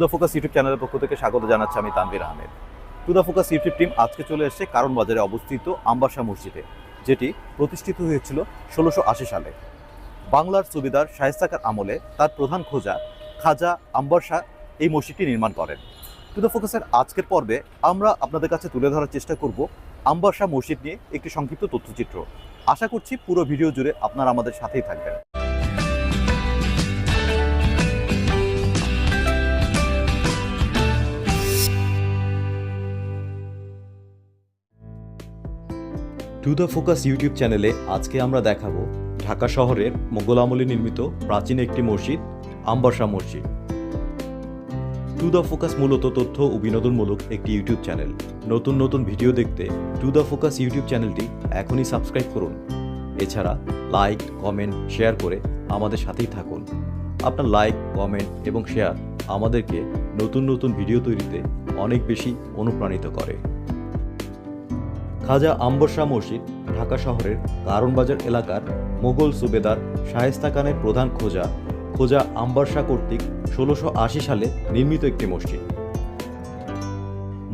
The focus YouTube চ্যানেলের পক্ষ থেকে স্বাগত জানাচ্ছি আমি Tanvir Ahmed. To the focus YouTube team আজকে চলে এসেছে কারণ বাজারে অবস্থিত আম্বাসা মসজিদে, যেটি প্রতিষ্ঠিত হয়েছিল ষোলোশো সালে। বাংলার সুবিদার শায়েস্তাকার আমলে তার প্রধান খোঁজা খাজা আম্বার শাহ এই মসজিদটি নির্মাণ করেন। টু দ্য ফোকাসের আজকের পর্বে আমরা আপনাদের কাছে তুলে ধরার চেষ্টা করব আম্বার শাহ মসজিদ নিয়ে একটি সংক্ষিপ্ত তথ্যচিত্র। আশা করছি পুরো ভিডিও জুড়ে আপনারা আমাদের সাথেই থাকবেন। টু দ্য ফোকাস ইউটিউব চ্যানেলে আজকে আমরা দেখাবো ঢাকা শহরের মোগল আমলে নির্মিত প্রাচীন একটি মসজিদ, আম্বাসা মসজিদ। টু দ্য ফোকাস মূলত তথ্য ও বিনোদনমূলক একটি ইউটিউব চ্যানেল নতুন নতুন ভিডিও দেখতে টু দ্য ফোকাস ইউটিউব চ্যানেলটি এখনই সাবস্ক্রাইব করুন। এছাড়া লাইক কমেন্ট শেয়ার করে আমাদের সাথেই থাকুন। আপনার লাইক কমেন্ট এবং শেয়ার আমাদেরকে নতুন নতুন ভিডিও তৈরিতে অনেক বেশি অনুপ্রাণিত করে। খাজা আম্বরশাহ মসজিদ, ঢাকা শহরের কারণবাজার এলাকার মোগল সুবেদার শায়েস্তা খানের প্রধান খোঁজা, খোজা আম্বার শাহ কর্তৃক ষোলোশো আশি সালে নির্মিত একটি মসজিদ।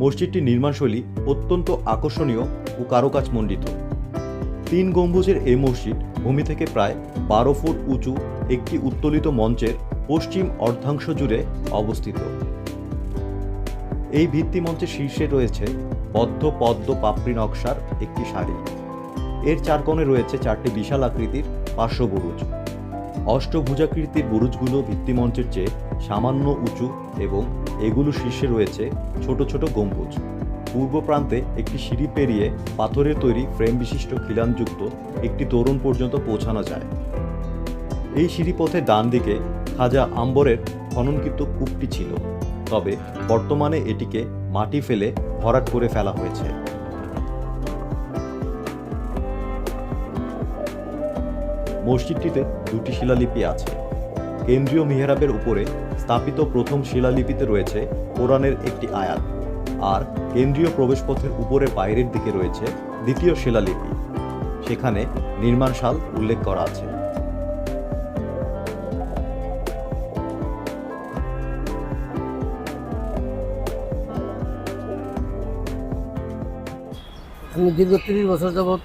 মসজিদটির নির্মাণশৈলী অত্যন্ত আকর্ষণীয় ও কারুকাজমণ্ডিত। তিন গম্বুজের এই মসজিদ ভূমি থেকে প্রায় বারো ফুট উঁচু একটি উত্তোলিত মঞ্চের পশ্চিম অর্ধাংশ জুড়ে অবস্থিত। এই ভিত্তি মঞ্চের শীর্ষে রয়েছে বদ্ধ পদ্ম পাপড়ি নকশার একটি শাড়ি। এর চার কোণে রয়েছে চারটি বিশাল আকৃতির পার্শ্ব বুরুজ অষ্টভুজাকৃতির বুরুজগুলো ভিত্তিমঞ্চের চেয়ে সামান্য উঁচু এবং এগুলো শীর্ষে রয়েছে ছোট ছোট গম্বুজ। পূর্ব প্রান্তে একটি সিঁড়ি পেরিয়ে পাথরের তৈরি ফ্রেম বিশিষ্ট খিলানযুক্ত একটি তরুণ পর্যন্ত পৌঁছানো যায়। এই সিঁড়িপথের ডান দিকে খাজা আম্বরের খননকৃত কূপটি ছিল। তবে বর্তমানে এটিকে মাটি ফেলে ভরাট করে ফেলা হয়েছে। মসজিদটিতে দুটি শিলালিপি আছে। কেন্দ্রীয় মিহরাবের উপরে স্থাপিত প্রথম শিলালিপিতে রয়েছে কোরআনের একটি আয়াত আর কেন্দ্রীয় প্রবেশপথের উপরে বাইরের দিকে রয়েছে দ্বিতীয় শিলালিপি। সেখানে নির্মাণ সাল উল্লেখ করা আছে। আমি দীর্ঘ তিরিশ বছর যাবৎ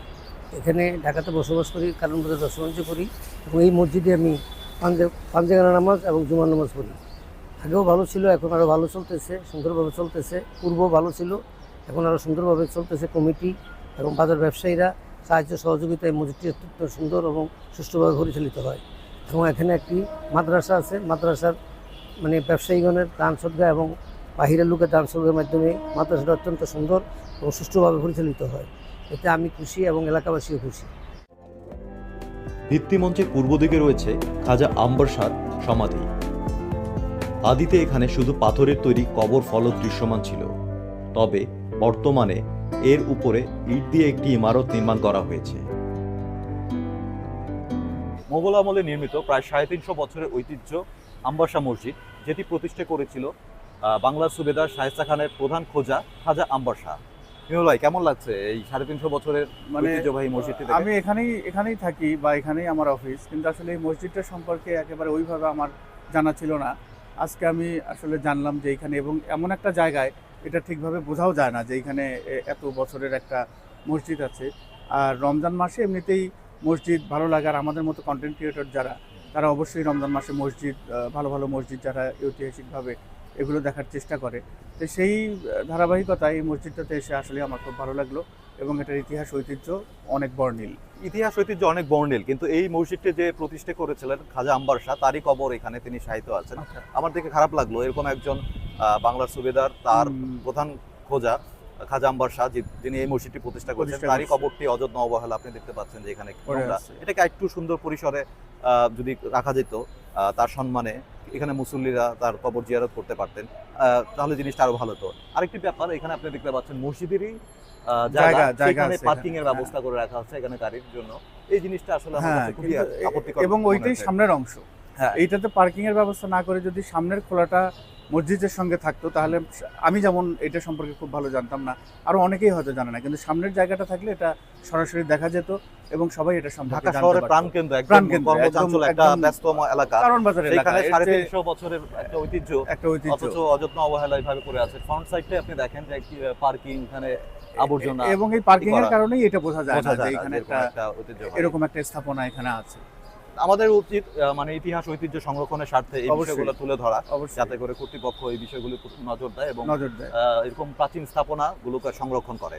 এখানে ঢাকাতে বসবাস করি, কারণ বোধ দর্শনার্থ করি এবং এই মসজিদে আমি পাঞ্জে, পাঞ্জেগানা নামাজ এবং জুমার নামাজ পড়ি। আগেও ভালো ছিল, এখন আরও ভালো চলতেছে, সুন্দরভাবে চলতেছে পূর্ব ভালো ছিল, এখন আরও সুন্দরভাবে চলতেছে কমিটি এবং বাজার ব্যবসায়ীরা সাহায্য সহযোগিতায় মসজিদটি অত্যন্ত সুন্দর এবং সুষ্ঠুভাবে পরিচালিত হয়। এবং এখানে একটি মাদ্রাসা আছে, মাদ্রাসার মানে ব্যবসায়ীগণের দান সদ্গা এবং বাহিরের লোকের দান সদ্গার মাধ্যমে মাদ্রাসাটা অত্যন্ত সুন্দর এবং সুষ্ঠুভাবে পরিচালিত হয়। এতে আমি খুশি এবং এলাকাবাসীও খুশি। ভিত্তিমঞ্চের পূর্ব দিকে রয়েছে খাজা আম্বর শাহর সমাধি। আদিতে এখানে শুধু পাথরের তৈরি কবর ফলক দৃশ্যমান ছিল। তবে বর্তমানে এর উপরে ইট দিয়ে একটি ইমারত নির্মাণ করা হয়েছে। মোগল আমলে নির্মিত প্রায় সাড়ে তিনশো বছরের ঐতিহ্য আম্বাসা মসজিদ, যেটি প্রতিষ্ঠা করেছিল বাংলার সুবেদার শায়েস্তা খানের প্রধান খোঁজা খাজা আম্বার শাহ। ভাই কেমন লাগছে এই সাড়ে তিনশো বছরের মানে ঐতিহ্যবাহী মসজিদটি আমি এখানেই এখানেই থাকি বা এখানেই আমার অফিস কিন্তু আসলে এই মসজিদটা সম্পর্কে একেবারে ওইভাবে আমার জানা ছিল না। আজকে আমি আসলে জানলাম যে এখানে এবং এমন একটা জায়গায় এটা ঠিকভাবে বোঝাও যায় না যে এখানে এত বছরের একটা মসজিদ আছে। আর রমজান মাসে এমনিতেই মসজিদ ভালো লাগে আর আমাদের মতো কন্টেন্ট ক্রিয়েটর যারা তারা অবশ্যই রমজান মাসে মসজিদ ভালো ভালো মসজিদ যারা ঐতিহাসিকভাবে এগুলো দেখার চেষ্টা করে। তো সেই ধারাবাহিকতা এই মসজিদটাতে এসে আসলে আমার খুব ভালো লাগল এবং এটার ইতিহাস ঐতিহ্য অনেক বর্ণিল। ইতিহাস ঐতিহ্য অনেক বর্ণিল কিন্তু এই মসজিদটি যে প্রতিষ্ঠা করেছিলেন খাজা আম্বার শাহ তারই কবর এখানে তিনি সাহিত্য আছেন। আমার দেখে খারাপ লাগল এরকম একজন বাংলার সুবেদার তার প্রধান খোঁজা। খাজা আম্বার শাহ যিনি এই মসজিদটি প্রতিষ্ঠা করেছেন তারই কবরটি অযত্ন অবহেলা আপনি দেখতে পাচ্ছেন যে এখানে। এটাকে একটু সুন্দর পরিসরে যদি রাখা যেত তার সম্মানে এখানে মুসল্লিরা তার কবর জিয়ারত করতে পারতেন আহ, তাহলে জিনিসটা আরও ভালো হতো। আরেকটি ব্যাপার এখানে আপনি দেখতে পাচ্ছেন মসজিদেরই জায়গা। সেখানে পার্কিং এর ব্যবস্থা করে রাখা হচ্ছে এখানে গাড়ির জন্য। এই জিনিসটা আসলে হ্যাঁ এবং ওইটাই সামনের অংশ। হ্যাঁ। এইটাতে পার্কিং এর ব্যবস্থা না করে যদি সামনের খোলাটা মসজিদের সঙ্গে থাকতো তাহলে আমি যেমন এটা সম্পর্কে খুব ভালো জানতাম না আরও অনেকেই হয়তো জানে না কিন্তু সামনের জায়গাটা থাকলে এটা সরাসরি দেখা যেত এবং সবাই এটা সম্পর্কে ঢাকা শহরের প্রাণকেন্দ্র একদম প্রাণকেন্দ্র, একটা একদম এলাকা। কারণ বাজার এলাকা। সেখানে এর সাড়ে চেয়ে তিনশো বছরের একটা ঐতিহ্য। একটা ঐতিহ্য। অথচ অযত্ন আছে। ফ্রন্ট সাইডে আপনি দেখেন যে পার্কিং এখানে আবর্জনা এবং এই পার্কিং এর কারণেই এটা বোঝা যায় না যে এখানে একটা ঐতিহ্য এরকম একটা স্থাপনা এখানে আছে। আমাদের উচিত মানে ইতিহাস ঐতিহ্য সংরক্ষণের স্বার্থে এই। বিষয়গুলো তুলে ধরা যাতে করে কর্তৃপক্ষ এই বিষয়গুলো নজর দেয় এবং নজর দেয়। আহ, এরকম প্রাচীন স্থাপনা গুলোকে সংরক্ষণ করে।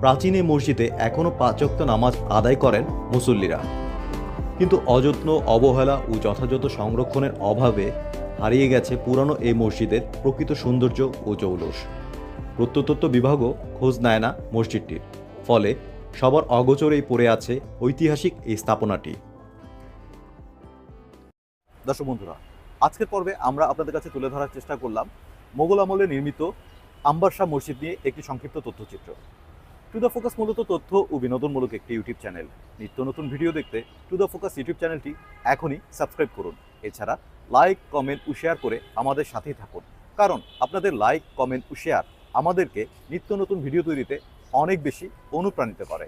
প্রাচীন এই মসজিদে এখনও পাঁচক্ত নামাজ আদায় করেন মুসল্লিরা। কিন্তু অযত্ন অবহেলা ও যথাযথ সংরক্ষণের অভাবে হারিয়ে গেছে পুরনো এই মসজিদের প্রকৃত সৌন্দর্য ও জৌলস। প্রত্নতত্ত্ব বিভাগও খোঁজ নেয় না মসজিদটির। ফলে সবার অগোচরেই পড়ে আছে ঐতিহাসিক এই স্থাপনাটি। দর্শক বন্ধুরা, আজকের পর্বে আমরা আপনাদের কাছে তুলে ধরার চেষ্টা করলাম মোগল আমলে নির্মিত আম্বার শাহ মসজিদ নিয়ে একটি সংক্ষিপ্ত তথ্যচিত্র। টু দ্য ফোকাস মূলত তথ্য ও বিনোদনমূলক একটি ইউটিউব চ্যানেল। নিত্য নতুন ভিডিও দেখতে টু দ্য ফোকাস ইউটিউব চ্যানেলটি এখনই সাবস্ক্রাইব করুন। এছাড়া লাইক, কমেন্ট ও শেয়ার করে আমাদের সাথেই থাকুন। কারণ আপনাদের লাইক, কমেন্ট ও শেয়ার আমাদেরকে নিত্য নতুন ভিডিও তৈরিতে অনেক বেশি অনুপ্রাণিত করে।